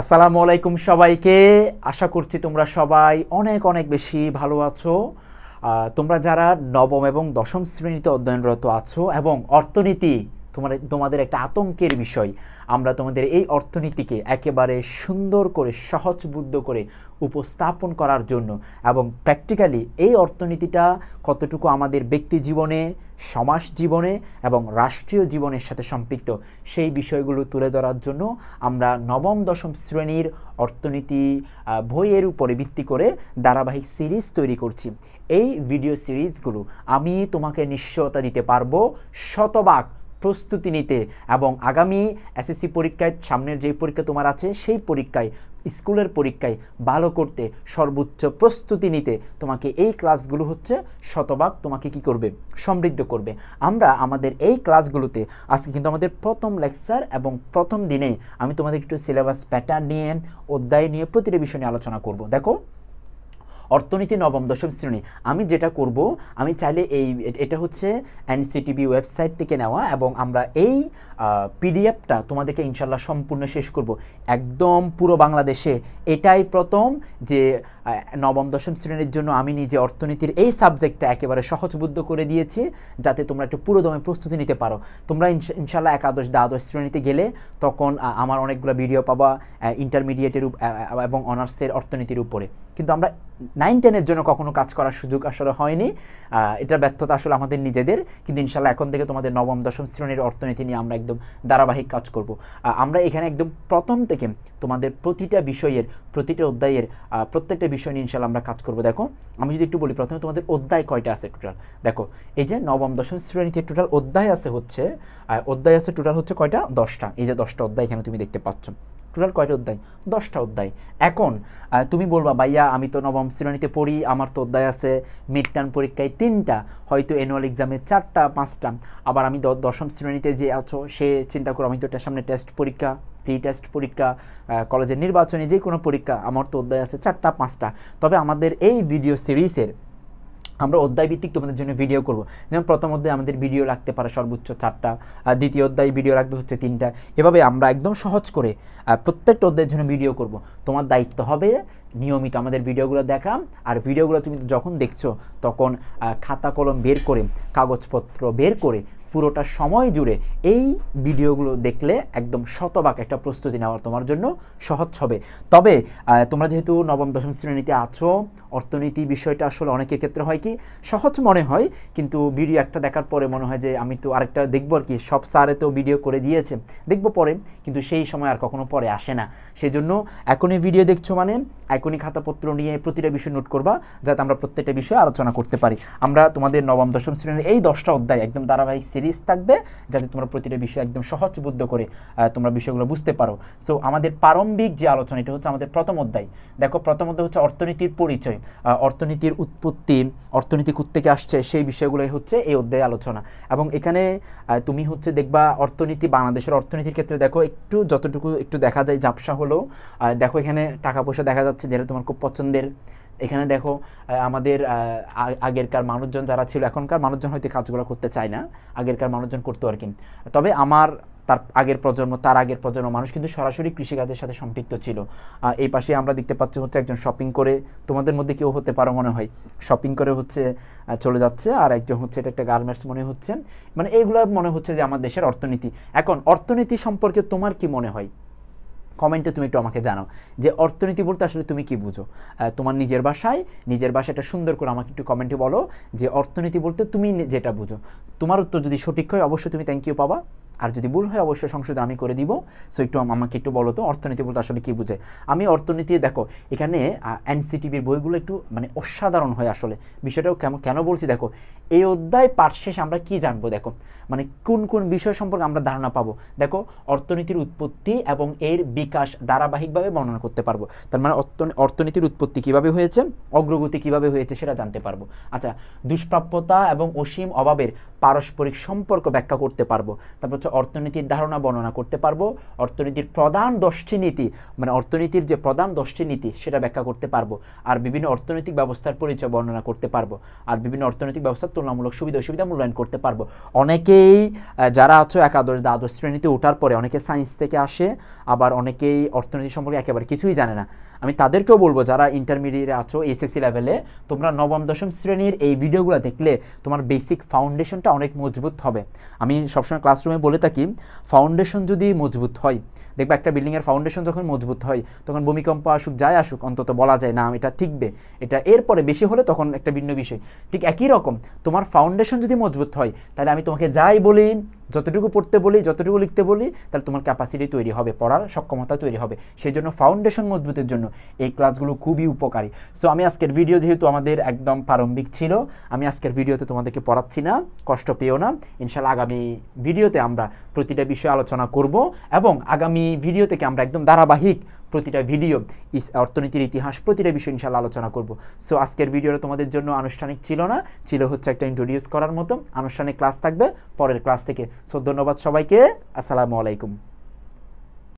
আসসালামু আলাইকুম সবাইকে। আশা করছি তোমরা সবাই অনেক অনেক বেশি ভালো আছো। তোমরা যারা নবম এবং দশম শ্রেণীতে অধ্যয়নরত আছো এবং অর্থনীতি তোমার, তোমাদের একটা আতঙ্কের বিষয়। আমরা তোমাদের এই অর্থনীতিকে একেবারে সুন্দর করে, সহজবুদ্ধ করে উপস্থাপন করার জন্য এবং প্র্যাকটিক্যালি এই অর্থনীতিটা কতটুকু আমাদের ব্যক্তি জীবনে, সমাজ জীবনে এবং রাষ্ট্রীয় জীবনের সাথে সম্পৃক্ত, সেই বিষয়গুলো তুলে ধরার জন্য আমরা নবম, দশম শ্রেণির অর্থনীতি বইয়ের উপরে ভিত্তি করে ধারাবাহিক সিরিজ তৈরি করছি। এই ভিডিও সিরিজগুলো আমি তোমাকে নিশ্চয়তা দিতে পারব শতভাগ প্রস্তুতি নিতে এবং আগামী এসএসসি পরীক্ষায় সামনের যে পরীক্ষা তোমার আছে, সেই পরীক্ষায়, স্কুলের পরীক্ষায় ভালো করতে সর্বোচ্চ প্রস্তুতি নিতে তোমাকে এই ক্লাসগুলো হচ্ছে শতভাগ তোমাকে কি করবে? সমৃদ্ধ করবে। আমরা আমাদের এই ক্লাসগুলোতে আজকে কিন্তু আমাদের প্রথম লেকচার এবং প্রথম দিনে আমি তোমাদের একটু সিলেবাস প্যাটার্ন নিয়ে, অধ্যায় নিয়ে, প্রতিটা বিষয় নিয়ে আলোচনা করব। দেখো অর্থনীতি নবম, দশম শ্রেণি। আমি যেটা করব, আমি চাইলে এই, এটা হচ্ছে এনসিটিভি ওয়েবসাইট থেকে নেওয়া এবং আমরা এই পিডিএফটা তোমাদেরকে ইনশাল্লাহ সম্পূর্ণ শেষ করব। একদম পুরো বাংলাদেশে এটাই প্রথম যে নবম, দশম শ্রেণির জন্য আমি নিজে অর্থনীতির এই সাবজেক্টটা একেবারে সহজবুদ্ধ করে দিয়েছি যাতে তোমরা একটু পুরোদমে প্রস্তুতি নিতে পারো। তোমরা ইনশা- ইনশাল্লাহ একাদশ, দ্বাদশ শ্রেণীতে গেলে তখন আমার অনেকগুলো ভিডিও পাবা ইন্টারমিডিয়েটের এবং অনার্সের অর্থনীতির উপরে। কিন্তু আমরা নাইন টেনের জন্য কখনো কাজ করার সুযোগ আসলে হয়নি। এটার ব্যর্থতা আসলে আমাদের নিজেদের, কিন্তু ইনশাল্লাহ এখন থেকে তোমাদের নবম, দশম শ্রেণির অর্থনীতি নিয়ে আমরা একদম ধারাবাহিক কাজ করব। আমরা এখানে একদম প্রথম থেকে তোমাদের প্রতিটা বিষয়ের, প্রতিটা অধ্যায়ের প্রত্যেকটা বিষয় নিয়ে ইনশাল্লাহ আমরা কাজ করব। দেখো, আমি যদি একটু বলি, প্রথমে তোমাদের অধ্যায় কয়টা আছে টোটাল দেখো, এই যে নবম, দশম শ্রেণীতে টোটাল অধ্যায় আছে হচ্ছে অধ্যায় আছে টোটাল হচ্ছে কয়টা? দশটা। এই যে দশটা অধ্যায় এখানে তুমি দেখতে পাচ্ছ। টোটাল কয়টা অধ্যায়? দশটা অধ্যায়। এখন তুমি বলবা, ভাইয়া, আমি তো নবম শ্রেণীতে পড়ি, আমার তো অধ্যায় আছে মিড টার্ম পরীক্ষায় তিনটা, হয়তো অ্যানুয়াল এক্সামে চারটা, পাঁচটা। আবার আমি দশম শ্রেণীতে যে আছো, সে চিন্তা করো, আমি তো সামনে টেস্ট পরীক্ষা প্রি টেস্ট পরীক্ষা কলেজের নির্বাচনে যে কোনো পরীক্ষা, আমার তো অধ্যায় আছে চারটা, পাঁচটা। তবে আমাদের এই ভিডিও সিরিজের আমরা অধ্যায় ভিত্তিক তোমাদের জন্য ভিডিও করব। যেমন প্রথম অধ্যায় আমাদের ভিডিও রাখতে পারে সর্বোচ্চ চারটা, আর দ্বিতীয় অধ্যায় ভিডিও রাখবে হচ্ছে তিনটা। এভাবে আমরা একদম সহজ করে প্রত্যেকটা অধ্যায়ের জন্য ভিডিও করব। তোমার দায়িত্ব হবে নিয়মিত আমাদের ভিডিওগুলো দেখা আর ভিডিওগুলো তুমি যখন দেখছ, তখন খাতা কলম বের করে, কাগজপত্র বের করে পুরোটা সময় জুড়ে এই ভিডিওগুলো দেখলে একদম শতভাগ একটা প্রস্তুতি নেওয়ার তোমার জন্য সহজ হবে। তবে তোমরা যেহেতু নবম, দশম শ্রেণীতে আছো, অর্থনীতি বিষয়টা আসলে অনেকের ক্ষেত্রে হয় কি, সহজ মনে হয়, কিন্তু ভিডিও একটা দেখার পরে মনে হয় যে আমি তো আরেকটা দেখব আর কি, সব স্যারে তো ভিডিও করে দিয়েছে, দেখব পরে, কিন্তু সেই সময় আর কখনো পরে আসে না। সেই জন্য এখনই ভিডিও দেখছ মানে এখনই খাতাপত্র নিয়ে প্রতিটা বিষয় নোট করবা যাতে আমরা প্রত্যেকটা বিষয়ে আলোচনা করতে পারি। আমরা তোমাদের নবম দশম শ্রেণির এই দশটা অধ্যায় একদম ধারাবাহিক সিরিজ থাকবে যাতে তোমরা প্রতিটা বিষয় একদম সহজবুদ্ধ করে তোমরা বিষয়গুলো বুঝতে পারো। সো আমাদের প্রারম্ভিক যে আলোচনা এটা হচ্ছে আমাদের প্রথম অধ্যায়। দেখো প্রথম অধ্যায় হচ্ছে অর্থনীতির পরিচয়। অর্থনীতির উৎপত্তি অর্থনীতি থেকে আসছে সেই বিষয়গুলোই হচ্ছে এই অধ্যায়ে আলোচনা। এবং এখানে তুমি হচ্ছে দেখবা অর্থনীতি বাংলাদেশের অর্থনীতির ক্ষেত্রে দেখো একটু যতটুকু একটু দেখা যায় ঝাপসা হলেও আহ, দেখো এখানে টাকা পয়সা দেখা যাচ্ছে যেটা তোমার খুব পছন্দের। এখানে দেখো আমাদের আগেরকার মানুষজন যারা ছিল, এখনকার মানুষজন হয়তো কাজগুলো করতে চায় না। আগেরকার মানুষজন করতো আর কি। তবে আমার, তার আগের প্রজন্ম, তার আগের প্রজন্ম মানুষ কিন্তু সরাসরি কৃষিকাজের সাথে সম্পৃক্ত ছিল। এই পাশে আমরা দেখতে পাচ্ছি হচ্ছে একজন শপিং করে, তোমাদের মধ্যে কেউ হতে পারো মনে হয়। শপিং করে হচ্ছে চলে যাচ্ছে আর একজন হচ্ছে, এটা একটা গার্মেন্টস মনে হচ্ছে। মানে এইগুলো মনে হচ্ছে যে আমার দেশের অর্থনীতি। এখন অর্থনীতি সম্পর্কে তোমার কি মনে হয়? কমেন্টে তুমি একটু আমাকে জানাও যে অর্থনীতি বলতে আসলে তুমি কি বুঝো? তোমার নিজের বাসায়, নিজের বাসাটা সুন্দর করে আমাকে একটু কমেন্টে বলো যে অর্থনীতি বলতে তুমি যেটা বুঝো। তোমার উত্তর যদি সঠিক হয়, অবশ্যই তুমি থ্যাংক ইউ পাবা। আর যদি ভুল হয় অবশ্যই সংশোধন আমি করে দিব। সো একটু আমাকে একটু বলো তো, অর্থনীতি বলতে আসলে কি বুঝে? আমি অর্থনীতি, দেখো, এখানে এনসিটিভির বইগুলো একটু মানে অসাধারণ হয় আসলে। বিষয়টাও কেমন কেন বলছি, দেখো, এই অধ্যায় পাঠ শেষে আমরা কি জানব, দেখো? মানে কোন কোন বিষয় সম্পর্কে আমরা ধারণা পাবো? দেখো, অর্থনীতির উৎপত্তি এবং এর বিকাশ ধারাবাহিকভাবে বর্ণনা করতে পারব। তার মানে অর্থনীতির উৎপত্তি কীভাবে হয়েছে, অগ্রগতি কীভাবে হয়েছে সেটা জানতে পারব। আচ্ছা দুষ্প্রাপ্যতা এবং অসীম অভাবের পারস্পরিক সম্পর্ক ব্যাখ্যা করতে পারব। তারপর অর্থনীতির ধারণা বর্ণনা করতে পারব। অর্থনীতির প্রধান দশটি নীতি মানে অর্থনীতির যে প্রধান দশটি নীতি, সেটা ব্যাখ্যা করতে পারব। আর বিভিন্ন অর্থনৈতিক ব্যবস্থার পরিচয় বর্ণনা করতে পারব। আর বিভিন্ন অর্থনৈতিক ব্যবস্থার তুলনামূলক সুবিধা অসুবিধা মূল্যায়ন করতে পারব। অনেকেই যারা আছো একাদশ, দ্বাদশ শ্রেণীতে ওঠার পরে অনেকে সায়েন্স থেকে আসে, আবার অনেকেই অর্থনীতি সম্পর্কে একেবারে কিছুই জানে না। আমি তাদেরকেও বলব, যারা ইন্টারমিডিয়েটে আছো এসএসসি লেভেলে তোমরা নবম, দশম শ্রেণির এই ভিডিওগুলো দেখলে তোমার বেসিক ফাউন্ডেশনটা অনেক মজবুত হবে। আমি সবসময় ক্লাসরুমে বলে থাকি ফাউন্ডেশন যদি মজবুত হয়, দেখবে একটা বিল্ডিংয়ের ফাউন্ডেশন যখন মজবুত হয়, তখন ভূমিকম্প আসুক যাই আসুক, অন্তত বলা যায়, না, এটা ঠিকবে। এটা এরপরে বেশি হলে তখন একটা ভিন্ন বিষয়। ঠিক একই রকম, তোমার ফাউন্ডেশন যদি মজবুত হয়, তাহলে আমি তোমাকে যাই বলি যতটুকু পড়তে বলি, যতটুকু লিখতে বলি, তাহলে তোমার ক্যাপাসিটি তৈরি হবে, পড়ার সক্ষমতা তৈরি হবে। সেই জন্য ফাউন্ডেশন মজবুতের জন্য এই ক্লাসগুলো খুবই উপকারী। সো আমি আজকের ভিডিও যেহেতু আমাদের একদম প্রারম্ভিক ছিল, আমি আজকের ভিডিওতে তোমাদেরকে পড়াচ্ছি না, কষ্ট পেও না। ইনশাল্লাহ আগামী ভিডিওতে আমরা প্রতিটা বিষয়ে আলোচনা করব এবং আগামী ভিডিও থেকে আমরা একদম ধারাবাহিক প্রতিটা ভিডিও ইস- অর্থনীতির ইতিহাস, প্রতিটা বিষয় ইনশাল্লাহ আলোচনা করব। সো আজকের ভিডিওটা তোমাদের জন্য আনুষ্ঠানিক ছিল না, ছিল হচ্ছে একটা ইন্ট্রোডিউস করার মতো। আনুষ্ঠানিক ক্লাস থাকবে, পরের ক্লাস থেকে। সো ধন্যবাদ সবাইকে। আসসালামু আলাইকুম।